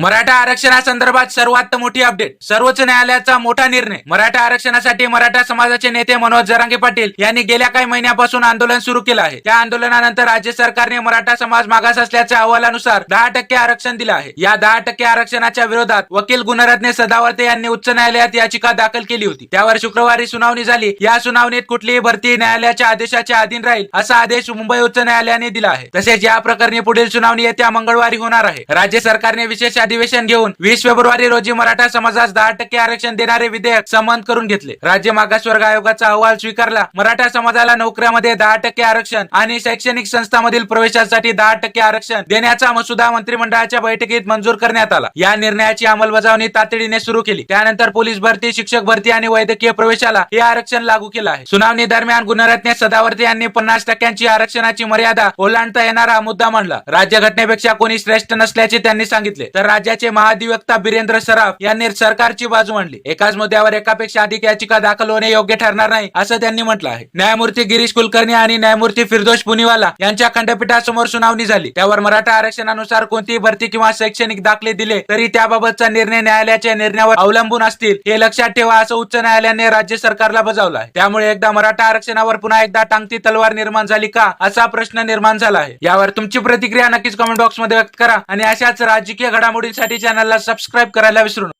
मराठा आरक्षणासंदर्भात सर्वात मोठी अपडेट सर्वोच्च न्यायालयाचा मोठा निर्णय. मराठा आरक्षणासाठी मराठा समाजाचे नेते मनोज जरांगे पाटील यांनी गेल्या काही महिन्यापासून आंदोलन सुरू केलं आहे. त्या आंदोलनानंतर राज्य सरकारने मराठा समाज मागास असल्याच्या अहवालानुसार दहा टक्के आरक्षण दिलं आहे. या दहा टक्के आरक्षणाच्या विरोधात वकील गुणरत्ने सदावर्ते यांनी उच्च न्यायालयात याचिका दाखल केली होती. त्यावर शुक्रवारी सुनावणी झाली. या सुनावणीत कुठलीही भरती न्यायालयाच्या आदेशाच्या अधीन राहील असा आदेश मुंबई उच्च न्यायालयाने दिला आहे. तसेच या प्रकरणी पुढील सुनावणी येत्या मंगळवारी होणार आहे. राज्य सरकारने विशेष अधिवेशन घेऊन वीस फेब्रुवारी रोजी मराठा समाजास दहा टक्के आरक्षण देणारे विधेयक संमत करून घेतले. राज्य मागासवर्ग आयोगाचा अहवाल स्वीकारला. मराठा समाजाला नोकऱ्यामध्ये दहा टक्के आरक्षण आणि शैक्षणिक संस्थांमधील प्रवेशासाठी दहा टक्के आरक्षण देण्याचा मसुदा मंत्रिमंडळाच्या बैठकीत मंजूर करण्यात आला. या निर्णयाची अंमलबजावणी तातडीने सुरू केली. त्यानंतर पोलीस भरती शिक्षक भरती आणि वैद्यकीय प्रवेशाला हे आरक्षण लागू केलं आहे. सुनावणी दरम्यान गुणरत्न सदावर्ती यांनी पन्नास टक्क्यांची आरक्षणाची मर्यादा ओलांडता येणारा मुद्दा मांडला. राज्य घटनेपेक्षा कोणी श्रेष्ठ नसल्याचे त्यांनी सांगितले. तर राज्याचे महाधिवक्ता बिरेंद्र सराफ यांनी सरकारची बाजू मांडली. एकाच मुद्द्यावर एकापेक्षा अधिक याचिका दाखल होणे योग्य ठरणार नाही असं त्यांनी म्हटलं आहे. न्यायमूर्ती गिरीश कुलकर्णी आणि न्यायमूर्ती फिरदोष पुनीवाला यांच्या खंडपीठासमोर सुनावणी झाली. त्यावर मराठा आरक्षणानुसार कोणतीही भरती किंवा शैक्षणिक दाखले दिले तरी त्याबाबतचा निर्णय न्यायालयाच्या निर्णयावर अवलंबून असतील हे लक्षात ठेवा असं उच्च न्यायालयाने राज्य सरकारला बजावलं आहे. त्यामुळे एकदा मराठा आरक्षणावर पुन्हा एकदा टांगती तलवार निर्माण झाली का असा प्रश्न निर्माण झाला आहे. यावर तुमची प्रतिक्रिया नक्कीच कमेंट बॉक्समध्ये व्यक्त करा आणि अशाच राजकीय घडामोडींसाठी चॅनलला सबस्क्राईब करायला विसरू नका.